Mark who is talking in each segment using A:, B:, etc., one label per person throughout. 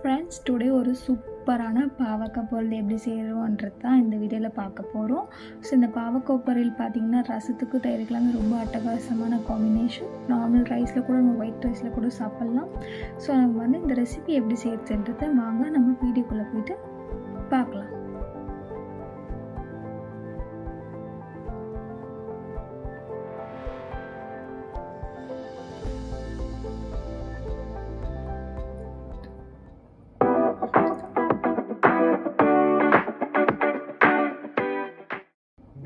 A: Friends today ஒரு சூப்பரான பாவக்காய் பொருள் எப்படி செய்கிறோன்றது தான் இந்த வீடியோவில் பார்க்க போகிறோம் ஸோ இந்த பாவக்காய் பொருள் பார்த்திங்கன்னா ரசத்துக்கு தயிர்க்கலாங்க ரொம்ப அட்டகாசமான காம்பினேஷன் நார்மல் ரைஸில் கூட நம்ம ஒயிட் ரைஸில் கூட சாப்பிட்லாம். ஸோ நம்ம வந்து இந்த ரெசிபி எப்படி செய்யறதுன்றதை வாங்க நம்ம வீடியோக்குள்ளே போயிட்டு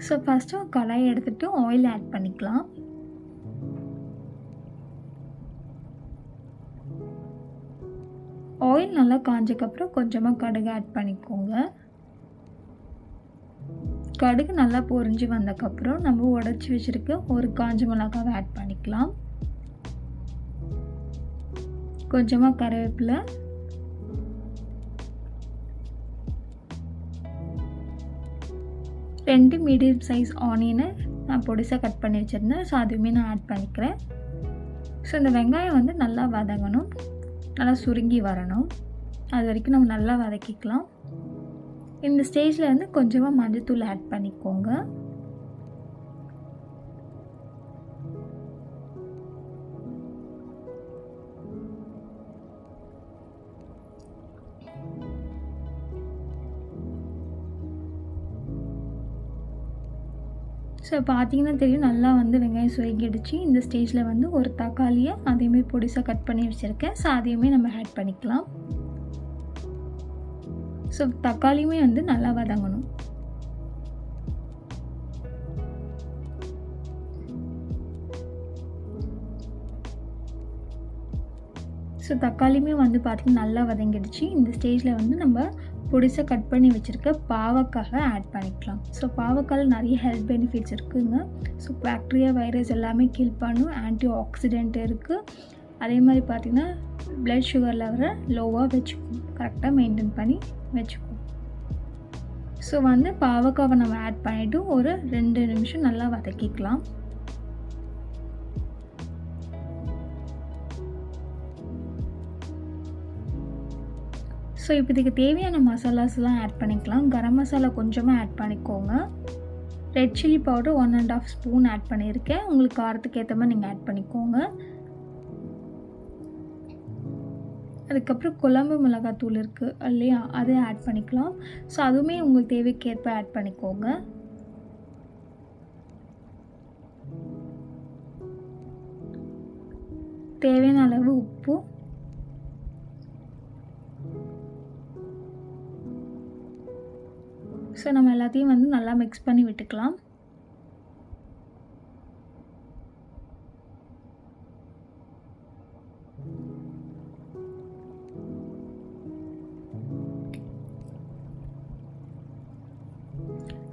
A: ஸோ ஃபஸ்ட்டு கடாயை எடுத்துகிட்டு ஆயில் ஆட் பண்ணிக்கலாம். ஆயில் நல்லா காஞ்சக்கப்புறம் கொஞ்சமாக கடுகு ஆட் பண்ணிக்கோங்க. கடுகு நல்லா பொரிஞ்சு வந்தக்கப்புறம் நம்ம உடச்சி வச்சுருக்க ஒரு காஞ்ச மிளகாவை ஆட் பண்ணிக்கலாம். கொஞ்சமாக கருவேப்பிலை ரெண்டு மீடியம் சைஸ் ஆனியனை நான் பொடிசாக கட் பண்ணி வச்சுருந்தேன். ஸோ அதுவுமே நான் ஆட் பண்ணிக்கிறேன். ஸோ இந்த வெங்காயம் வந்து நல்லா வதங்கணும். நல்லா சுருங்கி வரணும். அது வரைக்கும் நம்ம நல்லா வதக்கிக்கலாம். இந்த ஸ்டேஜில் வந்து கொஞ்சமாக மஞ்சத்தூள் ஆட் பண்ணிக்கோங்க. ஸோ பார்த்தீங்கன்னா தெரியும் நல்லா வந்து வெங்காயம் சுவைக்கிடுச்சு இந்த ஸ்டேஜில் வந்து ஒரு தக்காளியை அதேமாரி பொடிசாக கட் பண்ணி வச்சுருக்கேன். ஸோ அதையுமே நம்ம ஆட் பண்ணிக்கலாம். ஸோ தக்காளியுமே வந்து நல்லா வதங்கணும் ஸோ தக்காளியுமே வந்து பார்த்திங்கன்னா நல்லா வதங்கிடுச்சு. இந்த ஸ்டேஜில் வந்து நம்ம குடிசை கட் பண்ணி வச்சுருக்க பாவக்காவை ஆட் பண்ணிக்கலாம். ஸோ பாவக்காயில் நிறைய ஹெல்த் பெனிஃபிட்ஸ் இருக்குதுங்க ஸோ பாக்டீரியா வைரஸ் எல்லாமே கில் பண்ணும். ஆன்டி ஆக்சிடென்ட் இருக்குது அதே மாதிரி பார்த்திங்கன்னா ப்ளட் சுகர் லெவலை லோவாக வச்சுக்கும். கரெக்டாக மெயின்டைன் பண்ணி வச்சுக்கும். ஸோ வந்து பாவக்காவை நம்ம ஆட் பண்ணிவிட்டு ஒரு ரெண்டு நிமிஷம் நல்லா வதக்கிக்கலாம். ஸோ இப்போ இதுக்கு தேவையான மசாலாஸ்லாம் ஆட் பண்ணிக்கலாம். கரம் மசாலா கொஞ்சமாக ஆட் பண்ணிக்கோங்க. Red chilli powder one and half spoon add பண்ணியிருக்கேன். உங்களுக்கு காரத்துக்கு ஏற்ற மாதிரி நீங்கள் ஆட் பண்ணிக்கோங்க. அதுக்கப்புறம் குழம்பு மிளகாத்தூள் இருக்குது இல்லையா? அதை ஆட் பண்ணிக்கலாம். ஸோ அதுவுமே உங்களுக்கு தேவைக்கேற்ப ஆட் பண்ணிக்கோங்க. தேவையான அளவு உப்பு ஸோ நம்ம எல்லாத்தையும் வந்து நல்லா மிக்ஸ் பண்ணி விட்டுக்கலாம்.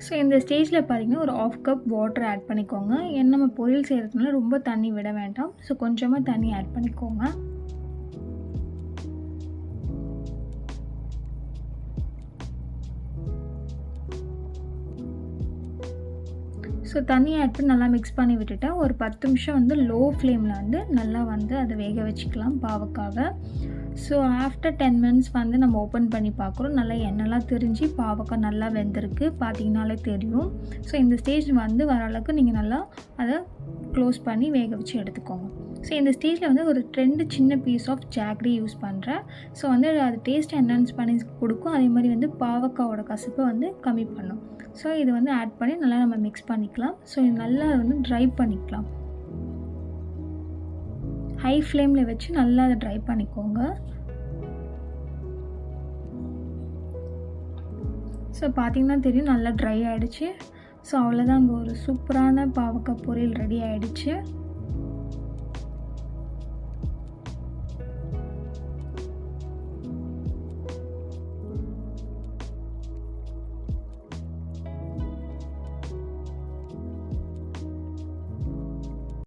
A: ஸோ இந்த ஸ்டேஜில் பார்த்தீங்கன்னா ஒரு ஆஃப் கப் வாட்டர் ஆட் பண்ணிக்கோங்க. ஏன்னா நம்ம பொரியல் செய்கிறதுனால ரொம்ப தண்ணி விட வேண்டாம். ஸோ கொஞ்சமாக தண்ணி ஆட் பண்ணிக்கோங்க. ஸோ தண்ணி ஆட் பண்ணி நல்லா மிக்ஸ் பண்ணி விட்டுட்டேன். ஒரு பத்து நிமிஷம் வந்து லோ ஃப்ளேமில் வந்து நல்லா வந்து அதை வேக வச்சுக்கலாம் பாவக்காவை. ஸோ ஆஃப்டர் டென் மினிட்ஸ் வந்து நம்ம ஓப்பன் பண்ணி பார்க்குறோம். நல்லா எண்ணெய்லாம் தெரிஞ்சு பாவக்காய் நல்லா வெந்திருக்கு. பார்த்தீங்கனாலே தெரியும். ஸோ இந்த ஸ்டேஜ் வந்து வர அளவுக்கு நீங்கள் நல்லா அதை க்ளோஸ் பண்ணி வேக வச்சு எடுத்துக்கோங்க. ஸோ இந்த ஸ்டேஜில் வந்து ஒரு ரெண்டு சின்ன பீஸ் ஆஃப் ஜாக்ரி யூஸ் பண்ணுறேன் ஸோ வந்து அது டேஸ்ட் என்ஹான்ஸ் பண்ணி கொடுக்கும். அதே மாதிரி வந்து பாவக்காவோட கசப்பை வந்து கம்மி பண்ணும். ஸோ இது வந்து ஆட் பண்ணி நல்லா நம்ம மிக்ஸ் பண்ணிக்கலாம். ஸோ இது நல்லா வந்து ட்ரை பண்ணிக்கலாம். ஹை ஃப்ளேமில் வச்சு நல்லா அதை ட்ரை பண்ணிக்கோங்க. ஸோ பார்த்திங்கன்னா தெரியும் நல்லா ட்ரை ஆகிடுச்சு ஸோ அவ்வளோதான் அங்கே ஒரு சூப்பரான பாவக்காய் பொரியல் ரெடி ஆகிடுச்சு